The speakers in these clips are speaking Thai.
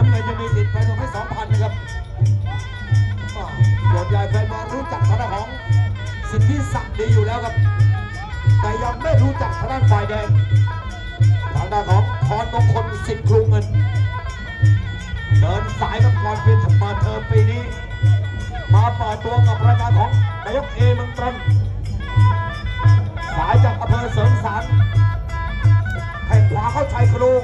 น้ำเงินจะมีติดแฟนผมให้สองพันนะครับอ่าส่วนใหญ่แฟนบอลรู้จักทางด้าของสิทธิศักดิ์ดีอยู่แล้วครับ แต่ยังไม่รู้จักทางด้านฝ่ายแดงทางด้านของพรมงคลสิทธิ์กรุงเงิน เดินสายกับก่อนเป็นเปิดเทอมปีนี้ มาเปิดตัวกับรายการของนายกเอมังตรันสายจากอำเภอเสริมสารแข่งขวาเข้าชายโครง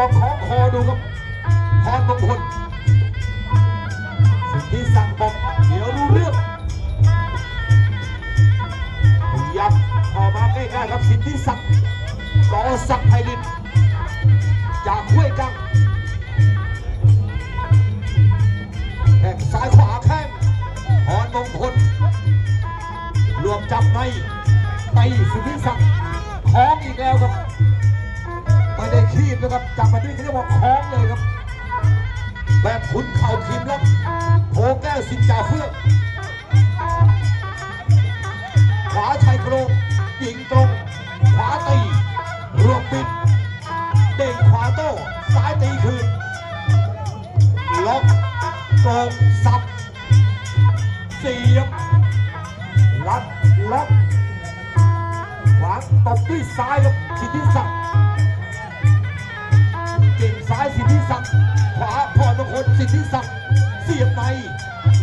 เปิดหัวรองขอคอดูกับพรมงคลสิ่งที่สั่งบอกเดี๋ยวรู้เรื่องยับเข้ามาใกล้ๆครับสิทธิศักดิ์รอศักดิ์ไพรินจากห้วยกังแข้งซ้ายขวาแข้งพรมงคลรวมจับในตีสิทธิศักดิ์คล้องอีกแล้วครับ ไม่ได้คีบนะครับจับมาด้วยเขาเรียกว่าคล้องเลยครับ แบบขุนเข่าทีมล็อกโพแก้วสินจ่าเฟื่องขวาชายโครงยิงตรง ขวาตีรวมปิด เด้งขวาโต้ซ้ายตีคืนล็อกโกงสับเสียบรัดล็อกขวางตบด้วยซ้ายครับ สิทธิศักดิ์เสียบใน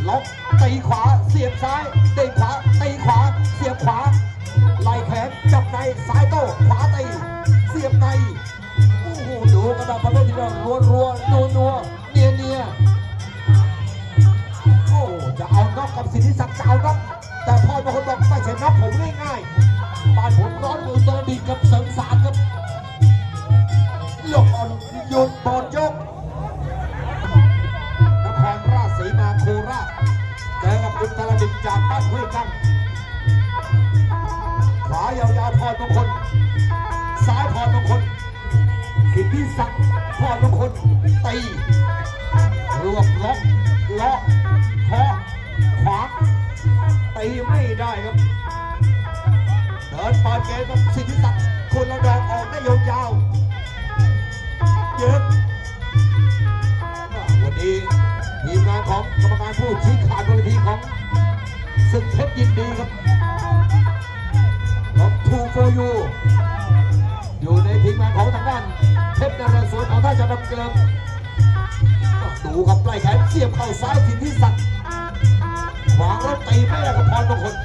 ล็อกตีขวาเสียบซ้ายเด้งขวาตีขวา เสียบขวาไล่แขนจับในซ้ายโต้ขวาตีเสียบในโอ้โหดูกระดับประเภทที่เรารัวรัวนัวนัวเนียเนียโอ้จะเอาน็อกกับสิทธิศักดิ์จะเอาน็อกแต่พ่อบางคนบอกไม่ใช่น็อกผมง่ายๆปานผมร้อนมือตรดิกับเสริม ธิศักดิ์พรมงคลตีรวบล็อกล็อกเคาะขวาตีไม่ได้ครับเดินปิดเกมกับสิทธิศักดิ์คนละดอกออกได้ยาวๆเย็บวันนี้ทีมงานของกรรมการผู้ชี้ขาดบนเวทีของศึกเพชรยินดีครับของทูโฟยูอยู่ในทีมงานของทางด้าน เพชรนเรศวรของท่าจะดำเกิมดูครับไล่แขนเสียบเข่าซ้ายทินที่สัตว์วางแล้วตีไม่ได้กับพรมงคล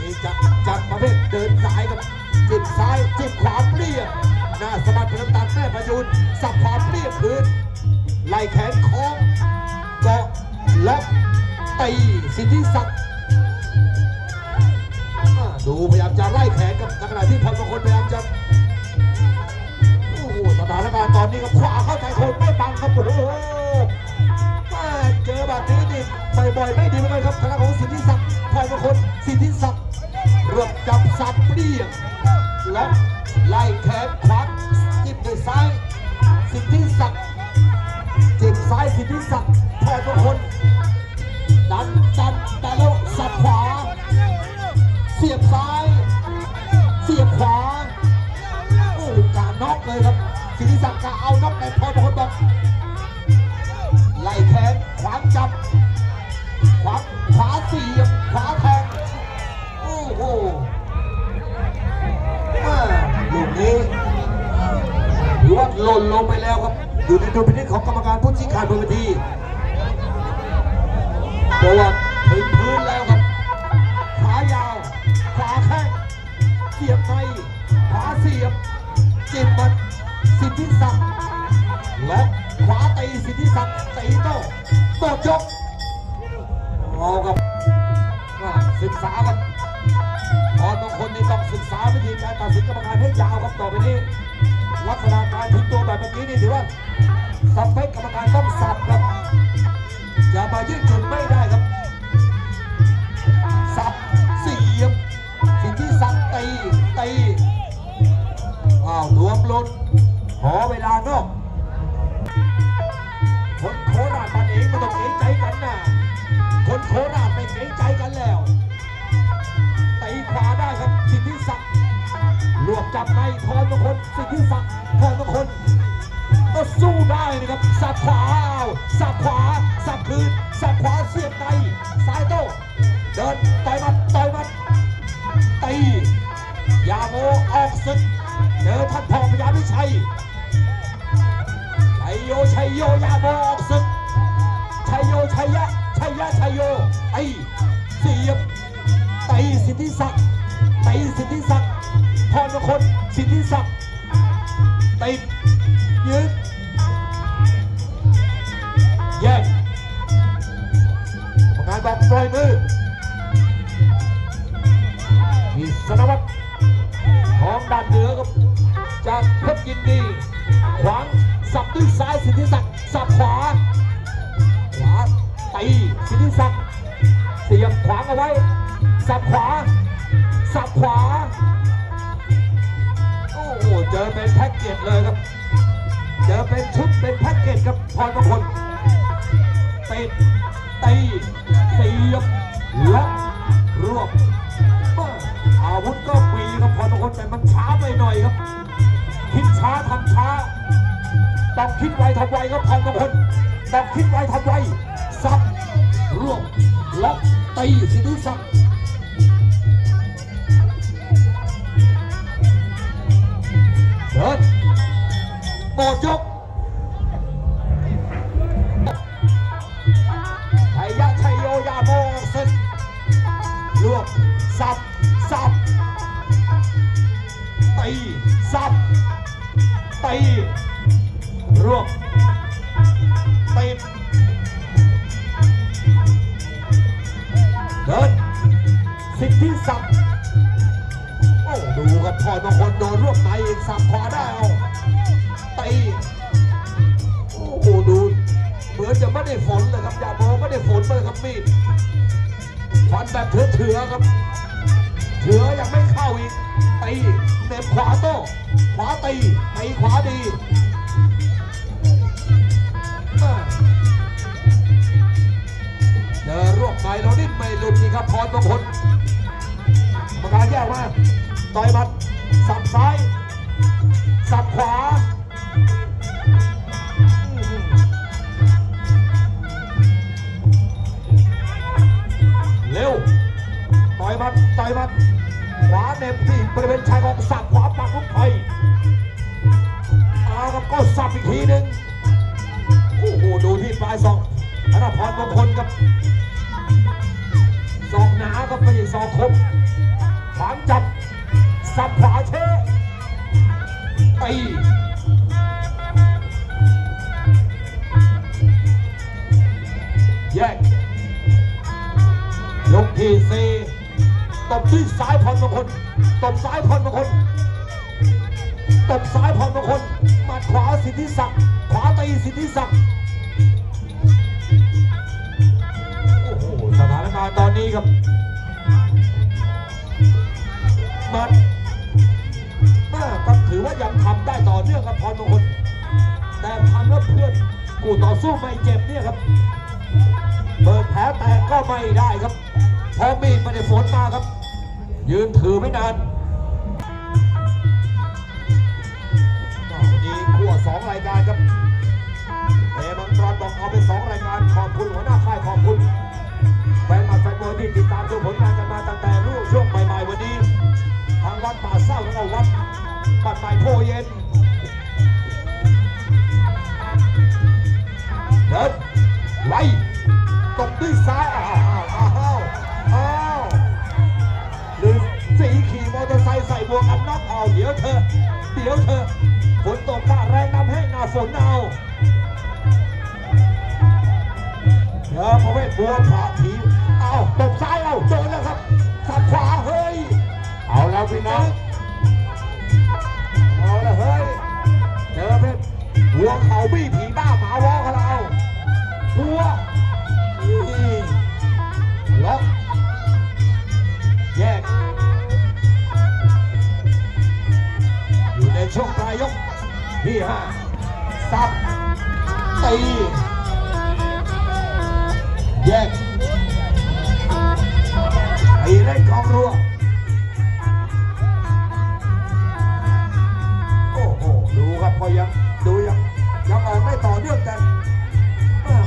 นี่จับจับประเภทเดินสายกับจิบซ้ายจิบขวาเปรี้ยหน้าสะบัดเป็นน้ำตาลแม่พยูนสับขวาเปรี้ยคืนไล่แขนคล้องเกาะล็อกตีสิทธิศักดิ์ดูพยายามจะไล่แขนกับขณะที่พรมงคลพยายามจะ ตอนนี้ก็ขวาเข้าใจคนไม่บังครับโอ้โหเจอแบบนี้นี่บ่อยๆไม่ดีเหมือนกันครับทางของสิทธิศักดิ์พลอยมงคลสิทธิศักดิ์รวบจับสับเปรี้ยงล็อกไล่แขนขวาจิบด้วยซ้าย สิทธิศักดิ์จิบซ้ายสิทธิศักดิ์พลอยมงคล สิทธิศักดิ์กะเอาน็อกในพรบางคนบอกไล่แขนขวางจับ ขวาขวาเสียบขวาแทงโอ้โหลูกนี้ถือว่าหล่นลงไปแล้วครับ อยู่ในดุลพินิจของกรรมการผู้ชี้ขาดบนเวทีตัวถึงพื้นแล้วครับขายาว ขวาแข้งเสียบในขวาเสียบ สิทธิศักดิ์ล็อกขวาตีสิทธิศักดิ์ตีโต้หมดยกเอากับศึกษาครับพอบางคนนี่ต้องศึกษาวิธีการตัดสินกรรมการให้ยาวครับต่อไปนี้ลักษณะการทิ้งตัวแบบเมื่อกี้นี่ถือว่าสเปคกรรมการต้องสับครับอย่ามายืดหยุ่นไม่ได้ บในพรมงคลสิทธิศักดิ์พรมงคลก็สู้ได้นะครับสับขวาสับขวาสับคืนสับขวาเสียบในซ้ายโต้เดินต่อยมัดต่อยมัดตียาโมออกศึกเจอท่านพ่อพญาวิชัยชัยโยชัยโยยาโมออกศึกชัยโยชัยยะชัยยะชัยโยไอเสียบตีสิทธิศักดิ์ตีสิทธิศักดิ์ พรมงคลสิทธิศักดิ์ติดยืนแยกกรรมการบอกปล่อยมือมีสนวัตรของด้านเหนือครับจากเพชรยินดี ขวางสับด้วยซ้ายสิทธิศักดิ์สับขวา ขวาตีสิทธิศักดิ์เสียบขวางเอาไว้ สับขวา สับขวา เจอเป็นแพ็กเกจเลยครับ เจอเป็นชุดเป็นแพ็กเกจครับพรมงคลติดตีเสียบแล็อกรวบอาวุธก็มีครับพรมงคลแต่มันช้าไปหน่อยครับ คิดช้าทำช้าต้องคิดไวทำไวครับพรมงคลต้องคิดไวทำไวสับรวบล็อกตีสิทธิศักดิ์ โบดยกชัยยะชัยโยยาโมศึกรวบสับสับตีสับตีรวบติดเดินสิทธิศักดิ์โอ้ดูครับพอบางคนโดนรวบในสับขวาได้เอา ตีโอ้โหดูเหมือนจะไม่ได้ฝนเลยครับอย่ามองไม่ได้ฝนเลยครับมีดฟันแบบเถื่อๆครับเถื่อยังไม่เข้าอีกตีเน็บขวาโต้ขวาตีตีขวาดีเจอรวบในเราดิ้นไม่หลุดนี่ครับพรมงคลกรรมการแยกมาต่อยมัดสับซ้าย สับขวา มัดต่อยหมัดขวาเน็บที่บริเวณชายของสับขวาปักลูกไผ่เอาครับก็สับอีกทีหนึ่งโอ้โหดูที่ปลายซอกธนพรมงคลกับซอกหนากับไม่ใช่ศอกคมขวางจับสับขวาเช ที่ซ้ายพรมงคลตบซ้ายพรมงคลตบซ้ายพรมงคลหมัดขวาสิทธิศักดิ์ขวาตีสิทธิศักดิ์โอ้โหสถานการณ์ตอนนี้ครับหมัดก็ถือว่ายังทำได้ต่อเนื่องครับพรมงคลแต่ทำแล้วเพื่อนกูต่อสู้ไม่เจ็บเนี่ยครับเปิดแผลแตกก็ไม่ได้ครับพอมีดไม่ได้ฝนมาครับ ยืนถือไม่นานก็วันนี้คู่สองรายการครับเตะบังกรอนบอกเอาไปสองรายการขอบคุณหัวหน้าค่ายขอบคุณแฟนมาแฟนมวยที่ติดตามดูผลงานกันมาตั้งแต่รุ่งช่วงบ่ายๆวันนี้ ทางวัดป่าเศร้าแล้วก็วัดบ้านใหม่โพเย็นเดินไวตบด้วยซ้ายอ้าว วกกันน็อกเอาเดี๋ยวเธอ เดี๋ยวเธอฝนตกฟ้าแรงน้ำให้งหน้าฝนเอาเดี๋ยวพระเวทบัวผ่าผีเอา ที่ห้าซับตีแยกตีเล่นของรัวโอ้โหดูครับพอยังดูยังยังออกไม่ต่อเนื่องกัน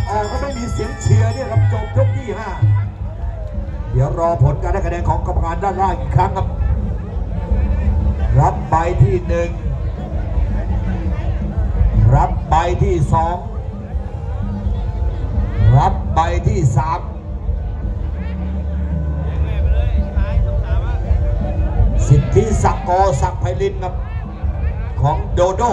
ออกก็ไม่มีเสียงเชียร์เนี่ยครับจบยกที่ห้าเดี๋ยวรอผลการได้คะแนนของกรรมการด้านล่างอีกครั้งครับ รับใบที่หนึ่ง ใบที่สองรับใบที่สามสิทธิสักโกสักไพลินครับ ของโดโด